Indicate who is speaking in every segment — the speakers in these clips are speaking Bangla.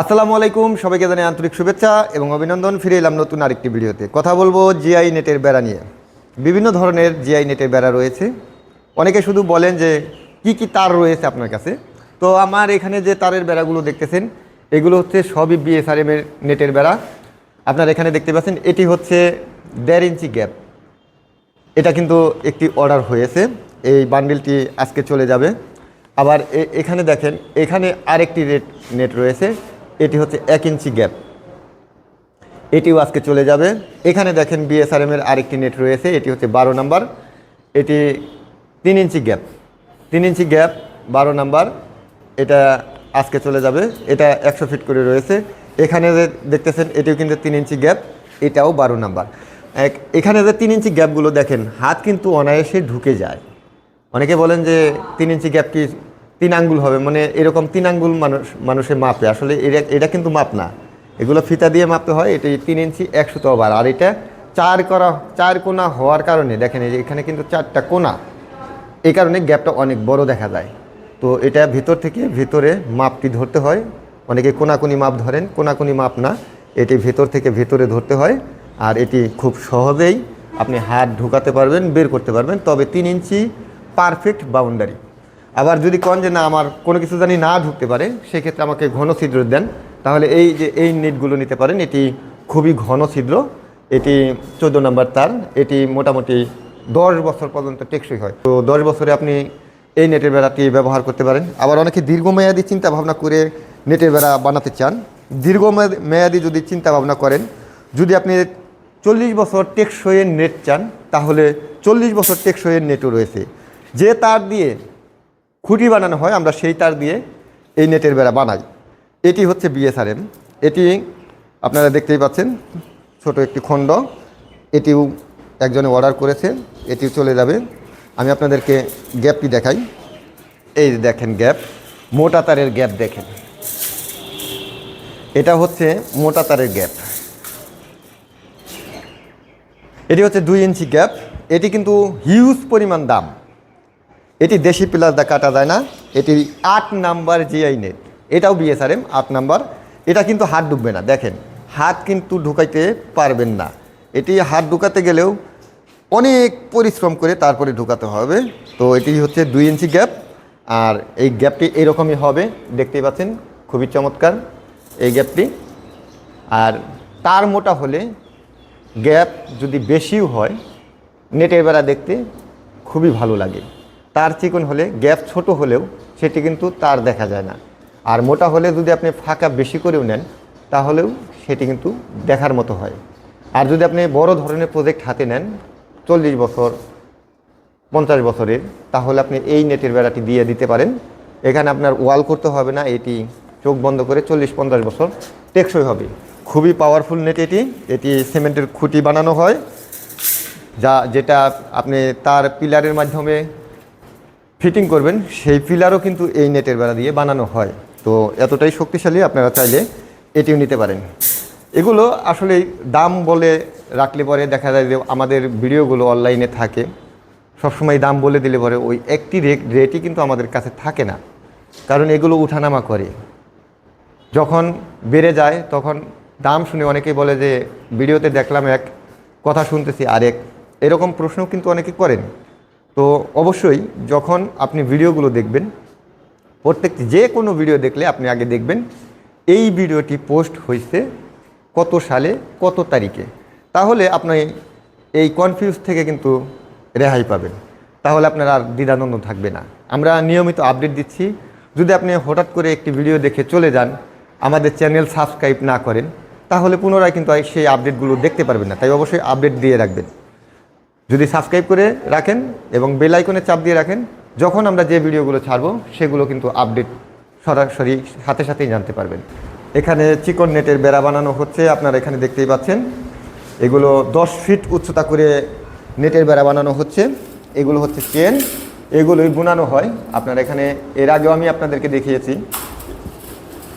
Speaker 1: আসসালামু আলাইকুম, সবাইকে জানাই আন্তরিক শুভেচ্ছা এবং অভিনন্দন। ফিরে এলাম নতুন আরেকটি ভিডিওতে। কথা বলব জিআই নেটের বেড়া নিয়ে। বিভিন্ন ধরনের জিআই নেটের বেড়া রয়েছে। অনেকে শুধু বলেন যে, কি কি তার রয়েছে আপনার কাছে? তো আমার এখানে যে তারের বেড়াগুলো দেখতেছেন, এগুলো হচ্ছে সবই বিএসআরএম এর নেটের বেড়া। আপনার এখানে দেখতে পাচ্ছেন, এটি হচ্ছে দেড় ইঞ্চি গ্যাপ। এটা কিন্তু একটি অর্ডার হয়েছে। এই বান্ডিলটি আজকে চলে যাবে। আবার এখানে দেখেন, এখানে আরেকটি রেট, নেট রয়েছে। এটি হচ্ছে এক ইঞ্চি গ্যাপ। এটিও আজকে চলে যাবে। এখানে দেখেন বিএসআরএম এর আরেকটি নেট রয়েছে, এটি হচ্ছে বারো নাম্বার। এটি তিন ইঞ্চি গ্যাপ। তিন ইঞ্চি গ্যাপ, বারো নাম্বার। এটা আজকে চলে যাবে। এটা একশো ফিট করে রয়েছে। এখানে যে দেখতেছেন, এটিও কিন্তু তিন ইঞ্চি গ্যাপ, এটাও বারো নাম্বার। এক, এখানে যে তিন ইঞ্চি গ্যাপগুলো দেখেন, হাত কিন্তু অনায়াসে ঢুকে যায়। অনেকে বলেন যে তিন ইঞ্চি গ্যাপ কি তিন আঙ্গুল হবে মানে এরকম তিন আঙ্গুল মানুষ, মানুষের মাপে। আসলে এটা এটা কিন্তু মাপ না। এগুলো ফিতা দিয়ে মাপতে হয়, এটি তিন ইঞ্চি একশো বার আর এটা চার করা, চার কোনা হওয়ার কারণে, দেখেন এখানে কিন্তু চারটা কোনা, এই কারণে গ্যাপটা অনেক বড় দেখা যায়। তো এটা ভিতর থেকে ভিতরে মাপটি ধরতে হয়। অনেকে কোনাকুনি মাপ ধরেন, কোনাকুনি মাপ না, এটি ভিতর থেকে ভিতরে ধরতে হয়। আর এটি খুব সহজেই আপনি হাত ঢুকাতে পারবেন, বের করতে পারবেন, তবে তিন ইঞ্চি পারফেক্ট বাউন্ডারি আবার যদি কন যে না, আমার কোনো কিছু জানি না ঢুকতে পারে, সেক্ষেত্রে আমাকে ঘন ছিদ্র দেন। তাহলে এই যে, এই নেটগুলো নিতে পারেন, এটি খুবই ঘন ছিদ্র, এটি চোদ্দ নম্বর তার, এটি মোটামুটি দশ বছর পর্যন্ত টেকসই হয়। তো দশ বছরে আপনি এই নেটের বেড়াটি ব্যবহার করতে পারেন। আবার অনেকে দীর্ঘমেয়াদী চিন্তা ভাবনা করে নেটের বেড়া বানাতে চান। দীর্ঘমেয়াদী মেয়াদি যদি চিন্তা ভাবনা করেন, যদি আপনি চল্লিশ বছর টেকসইয়ের নেট চান, তাহলে চল্লিশ বছর টেকসইয়ের নেটও রয়েছে। যে তার দিয়ে খুঁটি বানানো হয়, আমরা সেই তার দিয়ে এই নেটের বেড়া বানাই। এটি হচ্ছে বিএসআরএম এটি আপনারা দেখতেই পাচ্ছেন, ছোট একটি খণ্ড। এটিও একজনে অর্ডার করেছে, এটিও চলে যাবে। আমি আপনাদেরকে গ্যাপটি দেখাই। এই দেখেন গ্যাপ মোটা তারের গ্যাপ দেখেন। এটা হচ্ছে মোটা তারের গ্যাপ এটি হচ্ছে দুই ইঞ্চি গ্যাপ এটি কিন্তু হিউজ পরিমাণ দাম। এটি দেশি প্লাস দা কাটা যায় না। এটি আট নাম্বার জিআই নেট। এটাও বিএসআরএম আট নাম্বার। এটা কিন্তু হাত ঢুকবে না, দেখেন। হাত কিন্তু ঢুকাইতে পারবেন না। এটি হাত ঢুকাতে গেলেও অনেক পরিশ্রম করে তারপরে ঢুকাতে হবে। তো এটি হচ্ছে দুই ইঞ্চি গ্যাপ, আর এই গ্যাপটি এরকমই হবে। দেখতেই পাচ্ছেন, খুবই চমৎকার এই গ্যাপটি। আর তার মোটা হলে গ্যাপ যদি বেশিও হয়, নেটের বেড়া দেখতে খুবই ভালো লাগে। তার চিকন হলে, গ্যাপ ছোট হলেও সেটি কিন্তু তার দেখা যায় না। আর মোটা হলে যদি আপনি ফাঁকা বেশি করেও নেন, তাহলেও সেটি কিন্তু দেখার মতো হয়। আর যদি আপনি বড় ধরনের প্রজেক্ট হাতে নেন, চল্লিশ বছর, পঞ্চাশ বছরের, তাহলে আপনি এই নেটের বেড়াটি দিয়ে দিতে পারেন। এখানে আপনার ওয়াল করতে হবে না, এটি চোখ বন্ধ করে চল্লিশ, পঞ্চাশ বছর টেকসই হবে। খুবই পাওয়ারফুল নেট এটি। এটি সিমেন্টের খুঁটি বানানো হয়, যা যেটা আপনি তার পিলারের মাধ্যমে ফিটিং করবেন, সেই পিলারও কিন্তু এই নেটের বেড়া দিয়ে বানানো হয়। তো এতটাই শক্তিশালী আপনারা চাইলে এটিও নিতে পারেন। এগুলো আসলে দাম বলে রাখলে পরে দেখা যায় যে আমাদের ভিডিওগুলো অনলাইনে থাকে। সবসময় দাম বলে দিলে পরে ওই একটি রেট রেটই কিন্তু আমাদের কাছে থাকে না। কারণ এগুলো উঠানামা করে। যখন বেড়ে যায়, তখন দাম শুনে অনেকেই বলে যে, ভিডিওতে দেখলাম এক, কথা শুনতেছি আরেক। এরকম প্রশ্ন কিন্তু অনেকে করেন। তো অবশ্যই যখন আপনি ভিডিওগুলো দেখবেন, প্রত্যেকটি যে কোনো ভিডিও দেখলে আপনি আগে দেখবেন, এই ভিডিওটি পোস্ট হয়েছে কত সালে, কত তারিখে। তাহলে আপনি এই কনফিউজ থেকে কিন্তু রেহাই পাবেন। তাহলে আপনার আর দ্বিধানন্দ থাকবে না। আমরা নিয়মিত আপডেট দিচ্ছি। যদি আপনি হঠাৎ করে একটি ভিডিও দেখে চলে যান, আমাদের চ্যানেল সাবস্ক্রাইব না করেন, তাহলে পুনরায় কিন্তু সেই আপডেটগুলো দেখতে পারবেন না। তাই অবশ্যই আপডেট দিয়ে রাখবেন। যদি সাবস্ক্রাইব করে রাখেন এবং বেল আইকনে চাপ দিয়ে রাখেন, যখন আমরা যে ভিডিওগুলো ছাড়বো, সেগুলো কিন্তু আপডেট সরাসরি সাথে সাথেই জানতে পারবেন। এখানে চিকন নেটের বেড়া বানানো হচ্ছে, আপনারা এখানে দেখতেই পাচ্ছেন। এগুলো দশ ফিট উচ্চতা করে নেটের বেড়া বানানো হচ্ছে। এগুলো হচ্ছে চেন এগুলোই বুনানো হয়। আপনারা এখানে, এর আগেও আমি আপনাদেরকে দেখিয়েছি।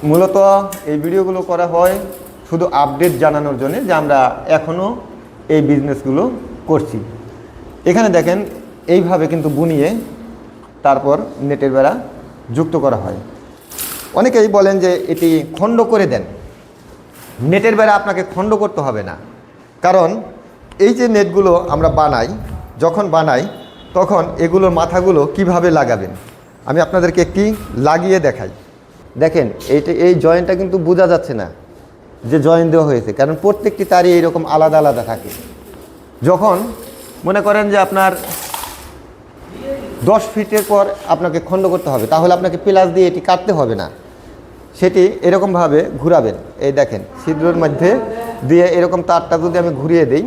Speaker 1: মূলত এই ভিডিওগুলো করা হয় শুধু আপডেট জানানোর জন্য যে আমরা এখনও এই বিজনেসগুলো করছি। এখানে দেখেন, এইভাবে কিন্তু বুনিয়ে তারপর নেটের বেড়া যুক্ত করা হয়। অনেকেই বলেন যে এটি খণ্ড করে দেন। নেটের বেড়া আপনাকে খণ্ড করতে হবে না। কারণ এই যে নেটগুলো আমরা বানাই, যখন বানাই, তখন এগুলোর মাথাগুলো কীভাবে লাগাবেন? আমি আপনাদেরকে একটি লাগিয়ে দেখাই। দেখেন এইটা এই জয়েন্টটা কিন্তু বোঝা যাচ্ছে না যে জয়েন দেওয়া হয়েছে। কারণ প্রত্যেকটি তারই এইরকম আলাদা আলাদা থাকে। যখন মনে করেন যে আপনার দশ ফিটের পর আপনাকে খণ্ড করতে হবে। তাহলে আপনাকে প্লাস দিয়ে এটি কাটতে হবে না। সেটি এরকমভাবে ঘুরাবেন। এই দেখেন, ছিদ্রর মধ্যে দিয়ে এরকম তারটা যদি আমি ঘুরিয়ে দিই,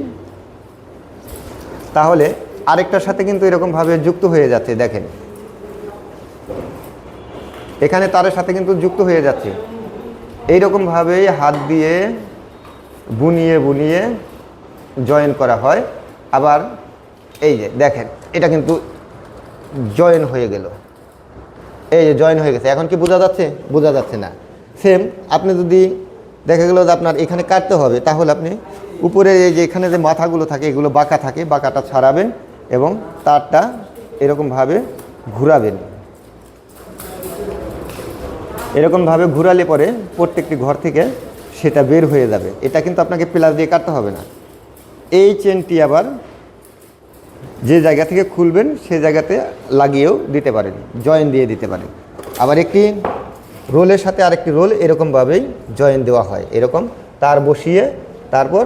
Speaker 1: তাহলে আরেকটার সাথে কিন্তু এরকমভাবে যুক্ত হয়ে যাচ্ছে, দেখেন। এখানে তারের সাথে কিন্তু যুক্ত হয়ে যাচ্ছে। এইরকমভাবেই হাত দিয়ে বুনিয়ে বুনিয়ে জয়েন করা হয়। আবার এই যে দেখেন, এটা কিন্তু জয়েন হয়ে গেল। এই যে জয়েন হয়ে গেছে। এখন কি বোঝা যাচ্ছে? বোঝা যাচ্ছে না। সেম আপনি যদি দেখা গেলো যে আপনার এখানে কাটতে হবে, তাহলে আপনি উপরে এই যে এখানে যে মাথাগুলো থাকে, এগুলো বাঁকা থাকে, বাঁকাটা ছাড়াবেন এবং তারটা এরকমভাবে ঘুরাবেন। এরকমভাবে ঘুরালে পরে প্রত্যেকটি ঘর থেকে সেটা বের হয়ে যাবে। এটা কিন্তু আপনাকে প্লাস দিয়ে কাটতে হবে না। এই চেনটি আবার যে জায়গা থেকে খুলবেন, সে জায়গাতে লাগিয়েও দিতে পারেন জয়েন দিয়ে দিতে পারেন। আবার একটি রোলের সাথে আরেকটি রোল এরকমভাবেই জয়েন দেওয়া হয়, এরকম। তার বসিয়ে তারপর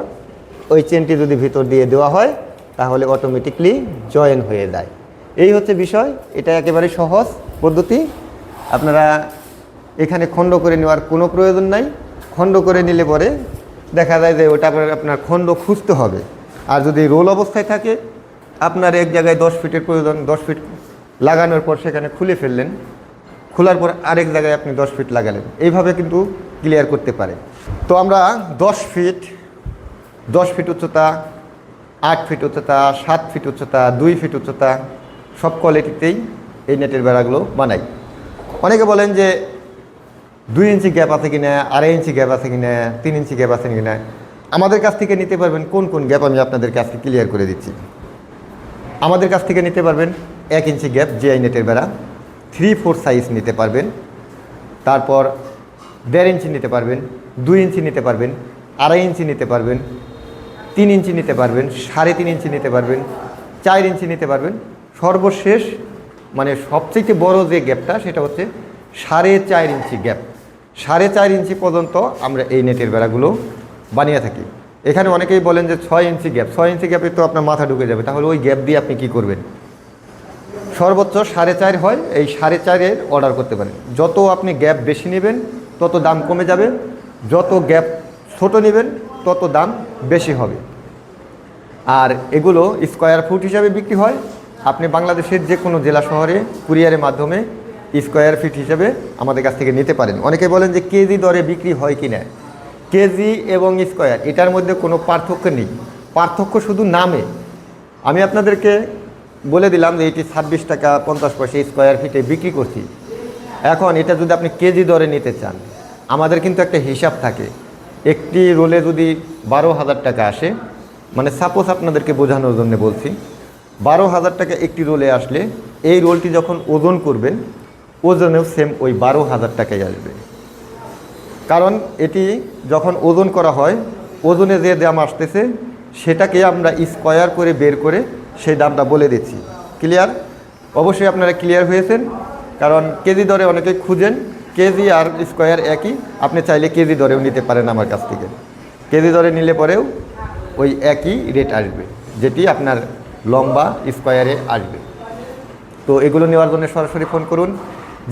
Speaker 1: ওই চেনটি যদি ভিতর দিয়ে দেওয়া হয়, তাহলে অটোমেটিকলি জয়েন হয়ে যায়। এই হচ্ছে বিষয়, এটা একেবারে সহজ পদ্ধতি। আপনারা এখানে খণ্ড করে নেওয়ার কোনো প্রয়োজন নাই। খণ্ড করে নিলে পরে দেখা যায় যে ওটা আপনার আপনার খণ্ড খুঁজতে হবে। আর যদি রোল অবস্থায় থাকে, আপনার এক জায়গায় দশ ফিটের প্রয়োজন, দশ ফিট লাগানোর পর সেখানে খুলে ফেললেন। খোলার পর আরেক জায়গায় আপনি দশ ফিট লাগালেন। এইভাবে কিন্তু ক্লিয়ার করতে পারেন তো আমরা দশ ফিট দশ ফিট উচ্চতা, আট ফিট উচ্চতা, সাত ফিট উচ্চতা, দুই ফিট উচ্চতা, সব কোয়ালিটিতেই এই নেটের বেড়াগুলো বানাই। অনেকে বলেন যে দুই ইঞ্চি গ্যাপ আছে কিনা, আড়াই ইঞ্চি গ্যাপ আছে কিনা, তিন ইঞ্চি গ্যাপ আছে কিনা, আমাদের কাছ থেকে নিতে পারবেন কোন কোন গ্যাপ আমি আপনাদেরকে আজকে ক্লিয়ার করে দিচ্ছি। আমাদের কাছ থেকে নিতে পারবেন এক ইঞ্চি গ্যাপ জিআই নেটের বেড়া থ্রি ফোর সাইজ নিতে পারবেন। তারপর দেড় ইঞ্চি নিতে পারবেন, দুই ইঞ্চি নিতে পারবেন, আড়াই ইঞ্চি নিতে পারবেন, তিন ইঞ্চি নিতে পারবেন, সাড়ে তিন ইঞ্চি নিতে পারবেন, চার ইঞ্চি নিতে পারবেন। সর্বশেষ মানে সবচেয়ে বড় যে গ্যাপটা সেটা হচ্ছে সাড়ে চার ইঞ্চি গ্যাপ সাড়ে চার ইঞ্চি পর্যন্ত আমরা এই নেটের বেড়াগুলো বানিয়ে থাকি। এখানে অনেকেই বলেন যে ছয় ইঞ্চি গ্যাপ, ছয় ইঞ্চি গ্যাপে তো আপনার মাথা ঢুকে যাবে, তাহলে ওই গ্যাপ দিয়ে আপনি কি করবেন? সর্বোচ্চ সাড়ে চার হয়, এই সাড়ে চারের অর্ডার করতে পারেন। যত আপনি গ্যাপ বেশি নেবেন, তত দাম কমে যাবে, যত গ্যাপ ছোট নেবেন, তত দাম বেশি হবে। আর এগুলো স্কোয়ার ফুট হিসাবে বিক্রি হয়। আপনি বাংলাদেশের যে কোনো জেলা শহরে, কুরিয়ারের মাধ্যমে স্কোয়ার ফিট হিসাবে আমাদের কাছ থেকে নিতে পারেন। অনেকে বলেন যে কেজি দরে বিক্রি হয় কি না কেজি এবং স্কোয়ার, এটার মধ্যে কোনো পার্থক্য নেই। পার্থক্য শুধু নামে। আমি আপনাদেরকে বলে দিলাম যে এটি ছাব্বিশ টাকা পঞ্চাশ পয়সা স্কোয়ার ফিটে বিক্রি করছি। এখন এটা যদি আপনি কেজি দরে নিতে চান, আমাদের কিন্তু একটা হিসাব থাকে। একটি রোলে যদি বারো হাজার টাকা আসে মানে সাপোজ আপনাদেরকে বোঝানোর জন্য বলছি, বারো হাজার টাকা একটি রোলে আসলে এই রোলটি যখন ওজন করবেন ওজনেও সেম ওই বারো হাজার টাকাই আসবে। কারণ এটি যখন ওজন করা হয়, ওজনে যে দাম আসতেছে, সেটাকে আমরা স্কোয়ার করে বের করে সেই দামটা বলে দিচ্ছি। ক্লিয়ার অবশ্যই আপনারা ক্লিয়ার হয়েছেন, কারণ কেজি দরে অনেকে খুঁজেন, কেজি আর স্কোয়ার একই। আপনি চাইলে কেজি দরেও নিতে পারেন আমার কাছ থেকে। কেজি দরে নিলে পরেও ওই একই রেট আসবে, যেটি আপনার লম্বা স্কোয়ারে আসবে। তো এগুলো নেওয়ার জন্য সরাসরি ফোন করুন।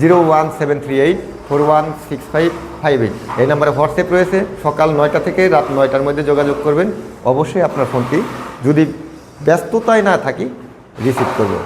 Speaker 1: Zero one seven three eight four one six five five eight. এই নাম্বারে হোয়াটসঅ্যাপ রয়েছে। সকাল নয়টা থেকে রাত নয়টার মধ্যে যোগাযোগ করবেন। অবশ্যই আপনার ফোনটি যদি ব্যস্ততায় না থাকি, রিসিভ করবে